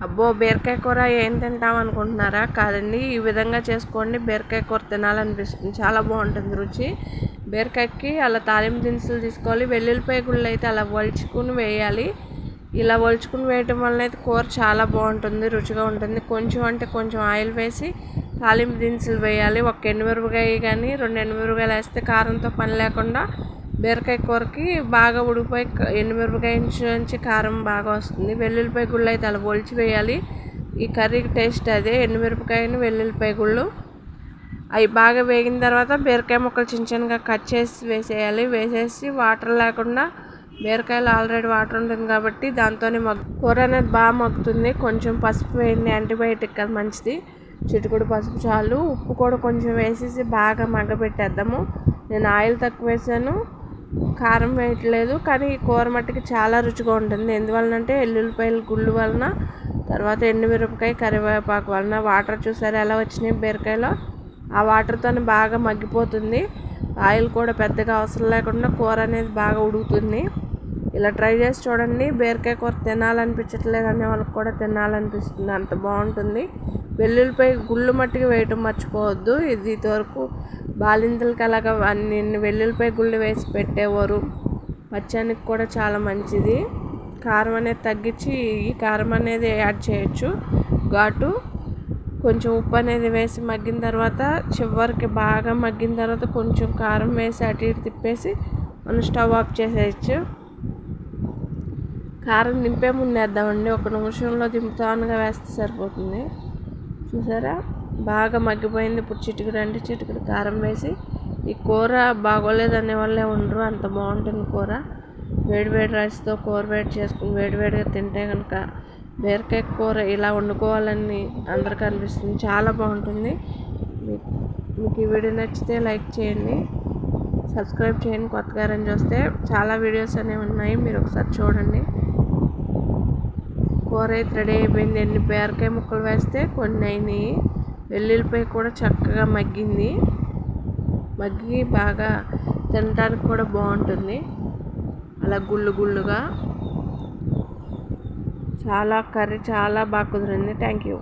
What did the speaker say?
అబ్బో బీరకాయ కూర ఏం తింటాం అనుకుంటున్నారా? కాదండి ఈ విధంగా చేసుకోండి. బీరకాయ కూర తినాలనిపిస్తుంది. చాలా బాగుంటుంది రుచి. బీరకాయకి అలా తాలింపు దినుసులు తీసుకోవాలి. వెల్లుల్లిపాయ గుళ్ళు అయితే అలా వలుచుకుని వేయాలి. ఇలా వలుచుకుని వేయటం వల్ల అయితే కూర చాలా బాగుంటుంది రుచిగా ఉంటుంది. కొంచెం అంటే కొంచెం ఆయిల్ వేసి తాలింపు దినుసులు వేయాలి. ఒక ఎండుమిరపకాయ కానీ రెండు ఎండుమిరపకాయలు వేస్తే కారంతో పని లేకుండా బీరకాయ కూరకి బాగా ఉడికిపోయి ఎండుమిరపకాయ నుంచి కారం బాగా వస్తుంది. వెల్లుల్లిపాయ గుళ్ళు అయితే అలా ఒలిచి వేయాలి. ఈ కర్రీకి టేస్ట్ అదే. ఎండుమిరపకాయను వెల్లుల్లిపాయ గుళ్ళు. అవి బాగా వేగిన తర్వాత బీరకాయ ముక్కలు చిన్న చిన్నగా కట్ చేసి వేసేయాలి. వేసేసి వాటర్ లేకుండా బీరకాయలు ఆల్రెడీ వాటర్ ఉంటుంది కాబట్టి దాంతోనే మగ్గు కూర అనేది బాగా మగ్గుతుంది. కొంచెం పసుపు వేయండి. యాంటీబయాటిక్ కదా మంచిది. చిటికుడు పసుపు చాలు. ఉప్పు కూడా కొంచెం వేసేసి బాగా మగ్గబెట్టేద్దాము. నేను ఆయిల్ తక్కువ వేసాను. కారం వేయట్లేదు కానీ కూర మట్టికి చాలా రుచిగా ఉంటుంది. ఎందువలనంటే ఎల్లుల్లిపాయలు గుళ్ళు వలన తర్వాత ఎండుమిరపకాయ కరివేపాకు వలన వాటర్ చూసారా ఎలా వచ్చినాయి బీరకాయలో? ఆ వాటర్తో బాగా మగ్గిపోతుంది. ఆయిల్ కూడా పెద్దగా అవసరం లేకుండా కూర అనేది బాగా ఉడుకుతుంది. ఇలా ట్రై చేసి చూడండి. బీరకాయ కూర తినాలనిపించట్లేదు అనే వాళ్ళకి కూడా తినాలనిపిస్తుంది. అంత బాగుంటుంది. వెల్లుల్లిపై గుళ్ళు మట్టికి వేయటం మర్చిపోవద్దు. ఇది వరకు బాలింతలకి అలాగా అన్ని వెల్లుల్లిపై గుళ్ళు వేసి పెట్టేవారు. పచ్చానికి కూడా చాలా మంచిది. కారం అనేది తగ్గించి ఈ కారం అనేది యాడ్ చేయొచ్చు. ఘాటు కొంచెం ఉప్పు అనేది వేసి మగ్గిన తర్వాత చివరికి బాగా మగ్గిన తర్వాత కొంచెం కారం వేసి అటు ఇటు తిప్పేసి మనం స్టవ్ ఆఫ్ చేసేయచ్చు. కారం నింపే ముందేద్దామండి. ఒక నిమిషంలో దింపుతానుగా వేస్తే సరిపోతుంది. చూసారా? బాగా మగ్గిపోయింది. ఇప్పుడు చిటికుడు అంటే చిటికుడు కారం వేసి ఈ కూర బాగోలేదనే వాళ్ళే ఉండరు. అంత బాగుంటుంది కూర. వేడివేడి రైస్తో కూర వేడి చేసుకుని వేడివేడిగా తింటే కనుక బీరకాయ కూర ఇలా వండుకోవాలని అందరికీ అనిపిస్తుంది. చాలా బాగుంటుంది. మీకు ఈ వీడియో నచ్చితే లైక్ చేయండి. సబ్స్క్రైబ్ చేయండి కొత్తగా రండి చూస్తే. చాలా వీడియోస్ అనేవి ఉన్నాయి. మీరు ఒకసారి చూడండి. కూర అయితే రెడీ అయిపోయింది. ఎన్ని బీరకాయ ముక్కలు వేస్తే కొన్ని అయినాయి. వెల్లుల్లిపాయ కూడా చక్కగా మగ్గింది. మగ్గి బాగా తినడానికి కూడా బాగుంటుంది. అలా గుళ్ళు గుళ్ళుగా. చాలా కర్రీ చాలా బాగా కుదిరింది. Thank you.